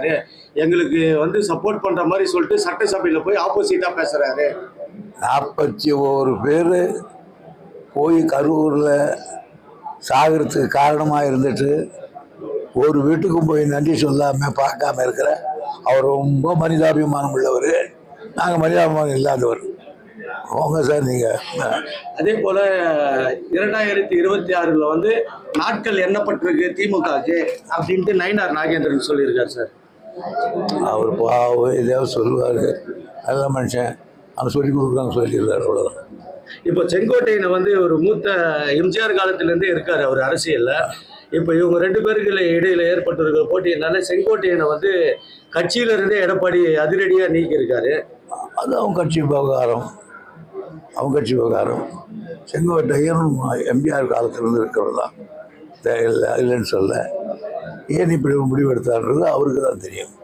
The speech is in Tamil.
பேசுறாரு. எங்களுக்கு வந்து சப்போர்ட் பண்ற மாதிரி சொல்லிட்டு சட்டசபையில போய் ஆப்போசிட்டா பேசுறாரு. நாற்பத்தி ஓரு பேர் போய் கரூரில் சாகிறதுக்கு காரணமாக இருந்துட்டு ஒரு வீட்டுக்கும் போய் நன்றி சொல்லாமல் பார்க்காம இருக்கிற அவர் ரொம்ப மனிதாபிமானம் உள்ளவர். நாங்கள் மனிதாபிமானம் இல்லாதவர். போங்க சார் நீங்கள் அதே போல இரண்டாயிரத்தி இருபத்தி ஆறுல வந்து நாட்கள் எண்ணப்பட்டிருக்கு திமுகக்கு அப்படின்ட்டு நயினார் நாகேந்திரன் சொல்லியிருக்காரு சார். அவர் பாவம் எதையாவது சொல்லுவார். நல்ல மனுஷன். அவன் சொல்லி கொடுக்குறாங்க சொல்லிடுறாரு அவ்வளோதான் இப்போ செங்கோட்டையனை வந்து ஒரு மூத்த எம்ஜிஆர் காலத்திலேருந்தே இருக்காரு அவர் அரசியல்ல. இப்போ இவங்க ரெண்டு பேருக்கு இடையில ஏற்பட்டிருக்கிற போட்டியினால செங்கோட்டையனை வந்து கட்சியில இருந்தே எடப்பாடி அதிரடியா நீக்கி இருக்காரு அது அவங்க கட்சி விவகாரம் அவங்க கட்சி விவகாரம் செங்கோட்டையன் எம்ஜிஆர் காலத்திலிருந்து இருக்கிறது தான் இல்லை இல்லைன்னு சொல்ல ஏன் இப்படி முடிவெடுத்தான்றது அவருக்கு தான் தெரியும்.